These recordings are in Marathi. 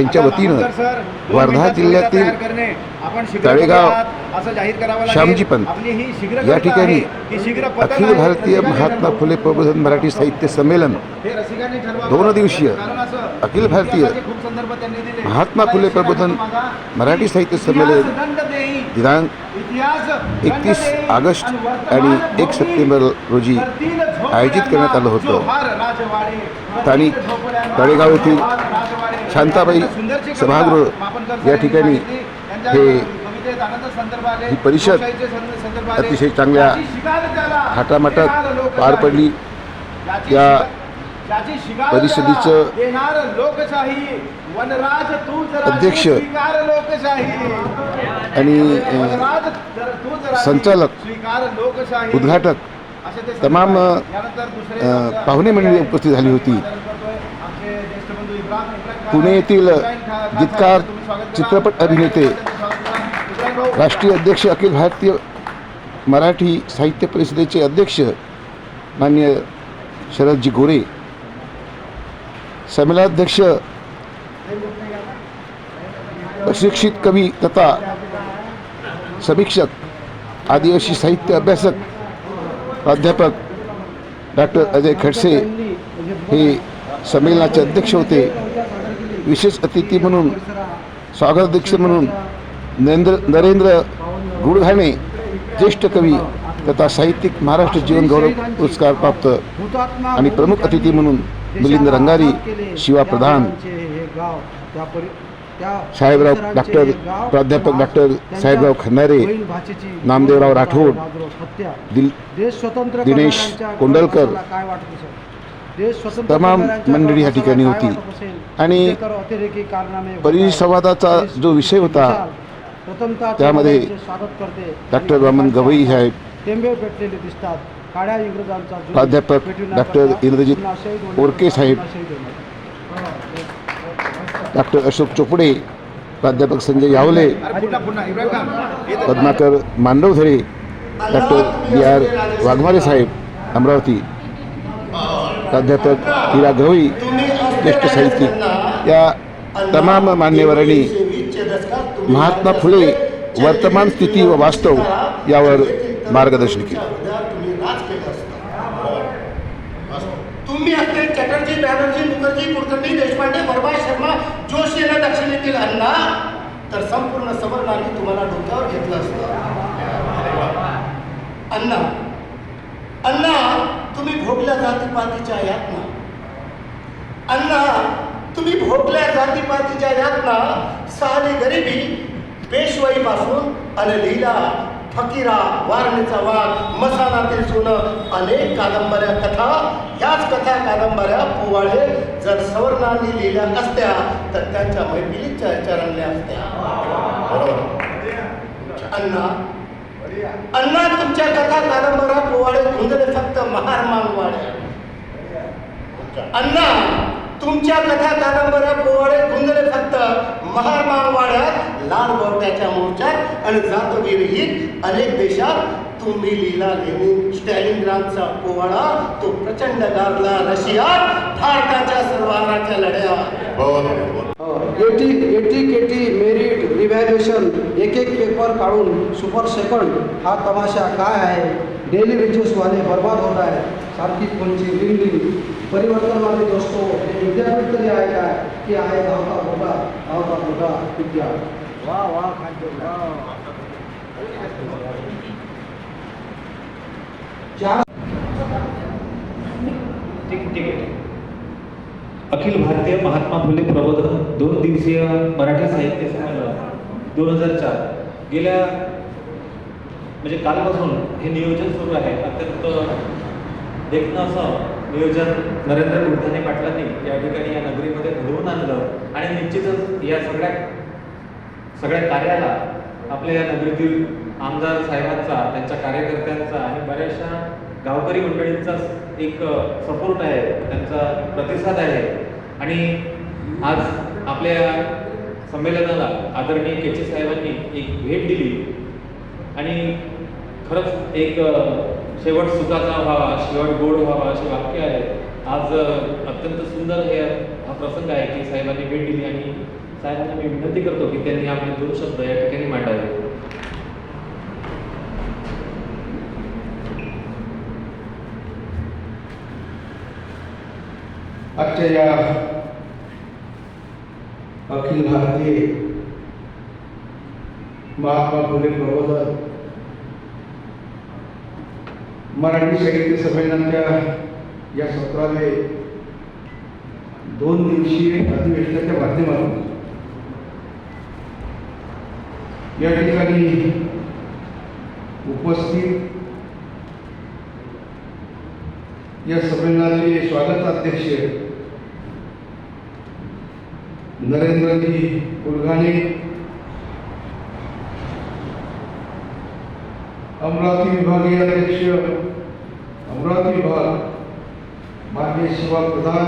यांच्या वतीनं वर्धा जिल्ह्यातील तळेगाव श्यामजी पंत या ठिकाणी अखिल भारतीय महात्मा फुले प्रबोधन मराठी साहित्य संमेलन दोन दिवसीय अखिल भारतीय महात्मा फुले प्रबोधन मराठी साहित्य संमेलन दिनांक एकतीस ऑगस्ट आणि एक सप्टेंबर रोजी आयोजित करण्यात आलं होतं. स्थानिक तळेगाव येथील शांताबाई सभागृह या ठिकाणी हे ही परिषद अतिशय चांगल्या थाटामाटात पार पडली. या परिषदेचं अध्यक्ष आणि संचालक उद्घाटक तमाम पाहुणे मंडळी उपस्थित झाली होती. पुणे येथील गीतकार चित्रपट अभिनेते राष्ट्रीय अध्यक्ष अखिल भारतीय मराठी साहित्य परिषदेचे अध्यक्ष मान्य शरदजी गोरे संमेलनाध्यक्ष प्रशिक्षित कवी तथा समीक्षक आदिवासी साहित्य अभ्यासक प्राध्यापक डॉक्टर अजय खडसे हे संमेलनाचे अध्यक्ष होते. विशेष अतिथी म्हणून स्वागताध्यक्ष म्हणून नरेंद्र नरेंद्र गुडघाणे ज्येष्ठ कवी तथा साहित्यिक महाराष्ट्र जीवन गौरव पुरस्कार प्राप्त आणि प्रमुख अतिथी म्हणून मिलिंद रंगारी शिवा प्रधान साहेबराव डॉक्टर प्राध्यापक डॉक्टर साहेबराव खंदारे नामदेवराव राठोड दिल दिनेश कोंडलकर तमाम मंडळी या ठिकाणी होती. आणि परिसंवादाचा जो विषय होता त्यामध्ये डॉक्टर वामन गवई साहेब प्राध्यापक डॉक्टर इंद्रजित ओरके साहेब. डॉक्टर अशोक चोपडे प्राध्यापक Sanjay Yawale Padmakar Mandavdhare doctor B R Waghmare साहेब अमरावती. प्राध्यापक हिरा गवई ज्येष्ठ साहित्यिक या तमाम मान्यवरांनी महात्मा फुले वर्तमान स्थिती व वास्तव यावर मार्गदर्शन केलं. तुम्ही असते चटर्जी बॅनर्जी मुखर्जी कुलकर्णी देशपांडे बर्मा शर्मा जोशी यांना दक्षिणेतील अण्णा तर संपूर्ण सवर्णांनी तुम्हाला डोक्यावर घेतलं असतं. अण्णा अण्णा तुम्ही भोगल्या जातीपातीच्या यातना अण्णा तुम्ही भोगल्या जातीपातीच्या यातना साली गरिबी पेशवाईपासून आणि लिहिला फकीरा वारणीचा वाघ मसानातील सोनं अनेक कादंबऱ्या कथा याच कथा कादंबऱ्या पोवाळे जर सवर्णांनी लिहिल्या असत्या तर त्यांच्या मैफिलीच्या चरणल्या असत्या. अण्णा अण्णा तुमच्या कथा कादंबऱ्या पोवाळे गुंजले फक्त महार मागवाड्या अण्णा तुमच्या कथा कादंबऱ्या पोवाडे गुंजले फक्त महार मागवाड्यात लाल गोट्याच्या मोर्चात आणि जातविरहित अनेक देशात तुम्ही लिहिला लेनिन स्टॅलिनग्रामचा पोवाडा तो प्रचंड गाजला रशियात भारताच्या सर्वांच्या लढ्या AT AT KT merit revaluation एक एक पेपर काढून सुपर सेकंड हा तमाशा काय आहे? डेली वेजेसवाले बर्बाद होत आहे सारखी कोणची रिंगली परिवर्तनवादी दोस्तो हे विद्यापीठ तरी आहे काय की आहे धावता मोठा धावता मोठा विद्या. वा वा खाद्य अखिल भारतीय महात्मा फुले प्रबोधन दोन दिवसीय मराठी साहित्य संमेलन. दोन हजार चार. गेल्या म्हणजे कालपासून हे नियोजन सुरू आहे. अत्यंत देखणं असं नियोजन नरेंद्र बुद्धाने पाटलांनी या ठिकाणी या नगरीमध्ये घडवून आणलं आणि निश्चितच या सगळ्या सगळ्या कार्याला आपल्या या नगरीतील आमदार साहेबांचा त्यांच्या कार्यकर्त्यांचा आणि बऱ्याचशा गावकरी मंडळींचा एक सपोर्ट आहे त्यांचा प्रतिसाद आहे. आणि आज आपल्या या संमेलनाला आदरणीय केचे साहेबांनी एक भेट दिली. आणि खरंच एक शेवट सुखाचा व्हावा शेवट गोड व्हावा असे वाक्य आहे. आज अत्यंत सुंदर हे हा प्रसंग आहे की साहेबांनी भेट दिली आणि साहेबांना मी विनंती करतो की त्यांनी आपले दोन शब्द या ठिकाणी मांडावे. आजच्या या अखिल भारतीय महात्मा फुले प्रबोधक मराठी साहित्य संमेलनाच्या या सत्राले दोन दिवसीय अधिवेशनाच्या माध्यमातून या ठिकाणी उपस्थित या संमेलनाचे स्वागताध्यक्ष नरेंद्रजी कुलगाणे अमरावती विभागीय अध्यक्ष अमरावती विभाग मान्य शिवा प्रधान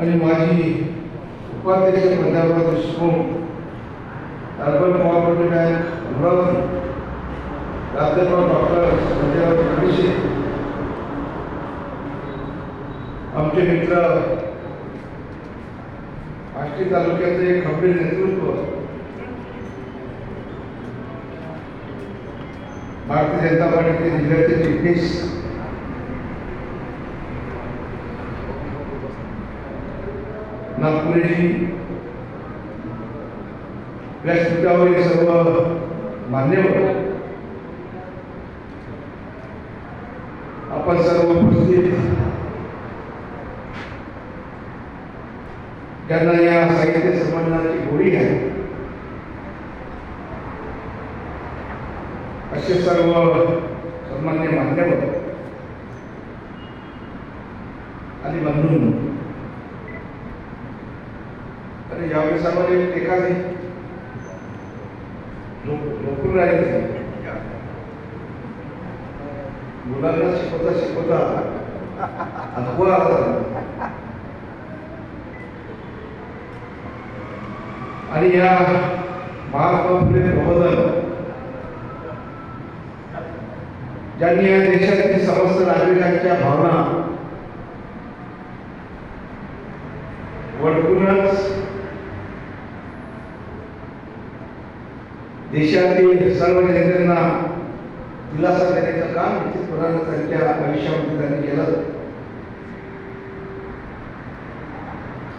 आणि माजी उपाध्यक्ष Panjabrao Deshmukh urban cooperative bank Amravati प्राध्यापक डॉक्टर संजयराव खडसे आमचे मित्र आष्टी तालुक्याचे खंबीर नेतृत्व भारतीय जनता पार्टीचे जिल्ह्याचे चिटणीस नागपुरेशी व्यासपीठावरील सर्व मान्यवर आपण सर्व उपस्थित त्यांना या साहित्य संमेलनाची गोडी आहे. असे सर्व सन्मान्य मान्यवर आणि बंधून अरे यावेळी आम्हाला एखादी झोप- राहिले मुलांना शिकवता शिकवता अथवा आणि या महात्मा फुले प्रबोधन ज्यांनी या देशातील समस्त नागरिकांच्या भावना वळकूनच देशातील सर्व जनतेना दिलासा देण्याचं काम निश्चितपणानं त्यांच्या आयुष्यामध्ये त्यांनी केलं.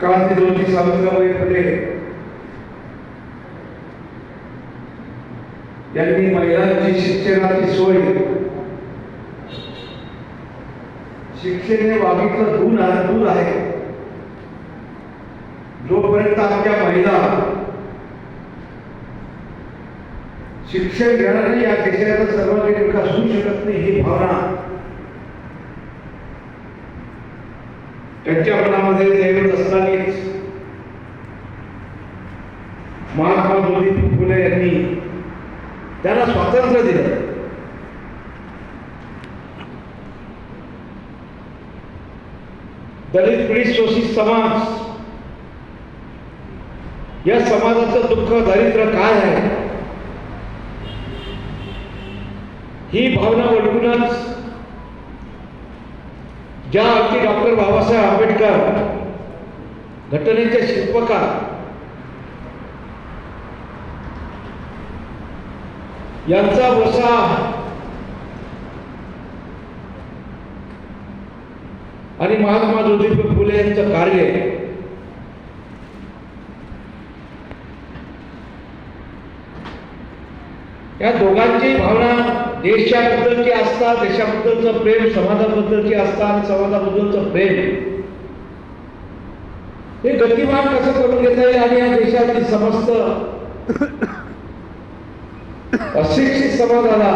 क्रांती ज्योती सावित्रीबाई फुले त्यांनी महिलांची शिक्षणाची सोय. शिक्षण हे वागीतलं दूध आहे आहे. जोपर्यंत आमच्या महिला शिक्षण नाही या देशाचा सर्वांगीण विकास होऊ शकत नाही ही भावना त्यांच्या मनामध्ये दैवत असतानाच महात्मा ज्योतिबा फुले यांनी त्यांना स्वातंत्र्य दिलं. दलित पीडित शोषित समाज. या समाजाचं दुःख दारिद्र्य काय आहे? ही भावना वळवूनच ज्या अगदी डॉक्टर बाबासाहेब आंबेडकर घटनेचे शिल्पकार यांचा वसा आणि महात्मा ज्योतिबा फुले यांचं कार्य. या दोघांची भावना देशाबद्दलची असतात देशाबद्दलचं प्रेम समाजाबद्दलची असतात आणि समाजाबद्दलचं प्रेम. हे गतिमान कसं करून घेता येईल? आणि या देशातील समस्त अशिक्षित समाजाला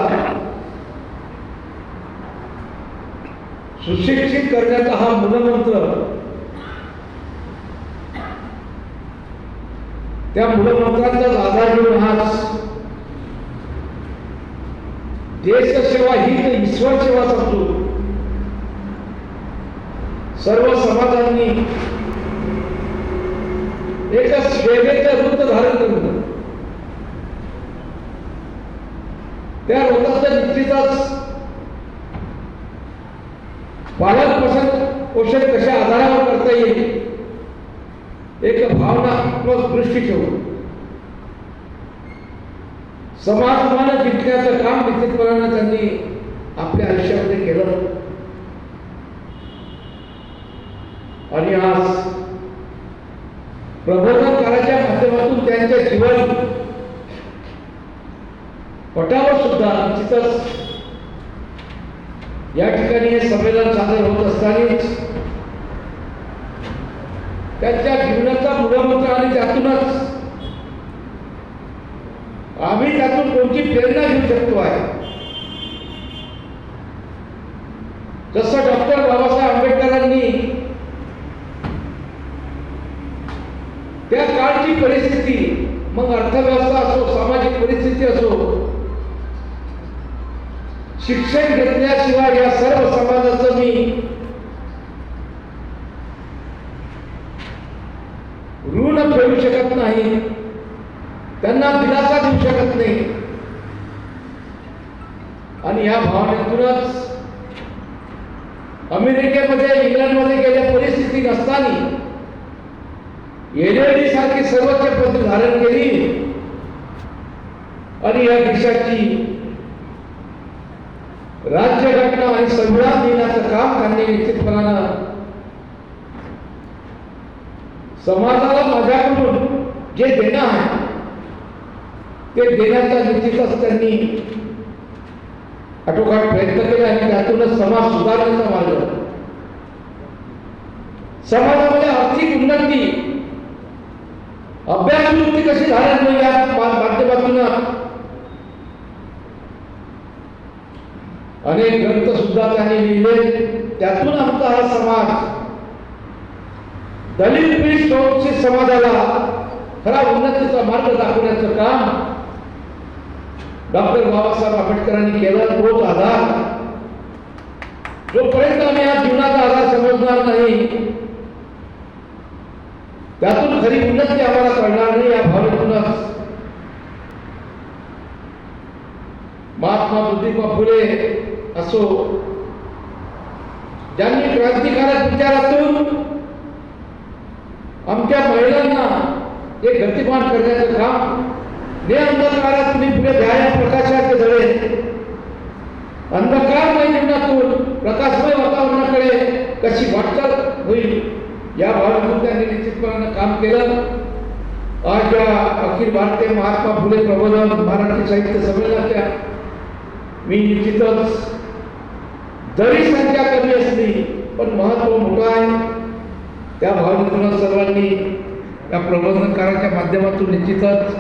सुशिक्षित करण्याचा हा मूलमंत्र त्या मूलमंत्राचाच आधार घेऊन देश देशसेवा ही तर ईश्वर सेवा समजू सर्व समाजांनी एका सेवेचं रूप धारण करून त्या रोगाचं निश्चितच पालन पोषण पोषण कशा आधारावर करता येईल एक भावनात्मक दृष्टी ठेवून. समाजमान जिंकण्याचं काम निश्चितपणानं त्यांनी आपल्या आयुष्यामध्ये केलं. आणि आज प्रबोधनकाराच्या माध्यमातून त्यांच्या जीवन पटावर सुद्धा निश्चितच या ठिकाणी हे संमेलन सादर होत असतानाच त्यांच्या जीवनाचा मूलमंत्र आणि त्यातूनच आम्ही त्यातून कोणती प्रेरणा घेऊ शकतो आहे? जसं डॉक्टर बाबासाहेब आंबेडकरांनी त्या काळची परिस्थिती मग अर्थव्यवस्था असो सामाजिक परिस्थिती असो शिक्षण घेतल्याशिवाय या सर्व समाजाचं मी ऋण फेडू शकत नाही त्यांना दिलासा देऊ शकत नाही. आणि या भावनेतूनच अमेरिकेमध्ये इंग्लंडमध्ये गेल्या परिस्थिती नसताना एलईडी सारखी सर्वोच्च पद धारण केली. आणि या देशाची राज्यघटना आणि संविधान देण्याचं काम त्यांनी निश्चितपणानं समाजाला माझ्याकडून जे देणं आहे ते देण्याचा निश्चितच त्यांनी आटोकाट प्रयत्न केले आणि त्यातूनच समाज सुधारण्याचा मार्ग. समाजामध्ये आर्थिक उन्नती अभ्यास वृत्ती कशी झाल्यामुळे या मा- माध्यमातून अनेक ग्रंथ सुद्धा त्यांनी लिहिले. त्यातून आमचा हा समाज दलित पीडित समाजाला खरा उन्नतीचा मार्ग दाखवण्याचं काम डॉक्टर बाबासाहेब आंबेडकरांनी केलं तोच आधार. जोपर्यंत आम्ही या जीवनाचा आधार समजणार नाही त्यातून खरी उन्नती आम्हाला कळणार नाही या भावनेतूनच. महात्मा बुद्धिबा फुले असो. ज्यांनी क्रांतिकारक विचारातून आमच्या महिलांना एक गतिमान करण्याचं काम ने अंधकारात मी पुढे द्या प्रकाशाचे धडे. अंधकारमय जीवनातून प्रकाशमय वातावरणाकडे कशी वाटचाल होईल या भावनेतून त्यांनी निश्चितपणानं काम केलं. आज या अखिल भारतीय महात्मा फुले प्रबोधन मराठी साहित्य संमेलनाच्या मी निश्चितच जरी संख्या कमी असली पण महत्त्व मोठं आहे. त्या भावनेतून सर्वांनी या प्रबोधनकाराच्या माध्यमातून निश्चितच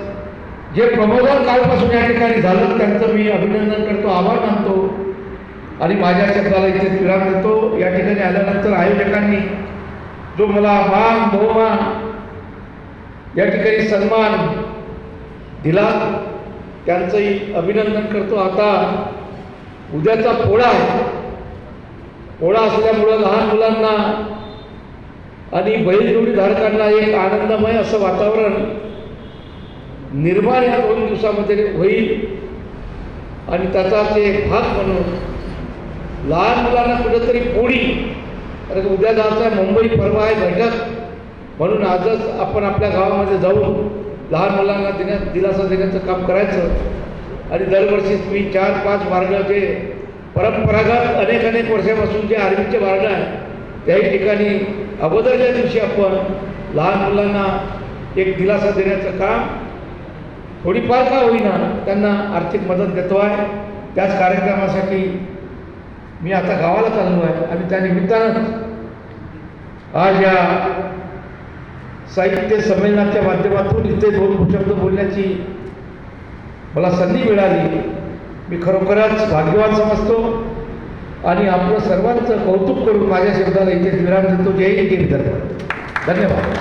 जे प्रबोधन कालपासून या ठिकाणी झालं त्यांचं मी अभिनंदन करतो आभार मानतो. आणि माझ्या शब्दाला इथे विराम देतो. या ठिकाणी आल्यानंतर आयोजकांनी जो मला मान बहुमान या ठिकाणी सन्मान दिला त्यांचंही अभिनंदन करतो. आता उद्याचा पोळा आहे. पोळा असल्यामुळं लहान मुलांना आणि बैलजोडी धारकांना एक आनंदमय असं वातावरण निर्माण या दोन दिवसामध्ये होईल. आणि त्याचा ते भाग म्हणून लहान मुलांना कुठंतरी पोळी कारण उद्या जायचं आहे मुंबई परवा आहे बैठक म्हणून आजच आपण आपल्या गावामध्ये जाऊन लहान मुलांना देण्या दिलासा देण्याचं काम करायचं. आणि दरवर्षी तुम्ही चार पाच मार्ग जे परंपरागत अनेक अनेक वर्षापासून जे आर्मीचे मार्ग आहे त्याही ठिकाणी अगोदरच्या दिवशी आपण लहान मुलांना एक दिलासा देण्याचं काम थोडीफार का होईना त्यांना आर्थिक मदत देतो आहे. त्याच कार्यक्रमासाठी मी आता गावाला चाललो आहे आणि त्या निमित्तानं आज या साहित्य संमेलनाच्या माध्यमातून इथे दोन शब्द बोलण्याची मला संधी मिळाली. मी खरोखरच भाग्यवान समजतो आणि आपलं सर्वांचं कौतुक करून माझ्या शब्दाला इथे विराम देतो. जय हिंद विदर्भ धन्यवाद.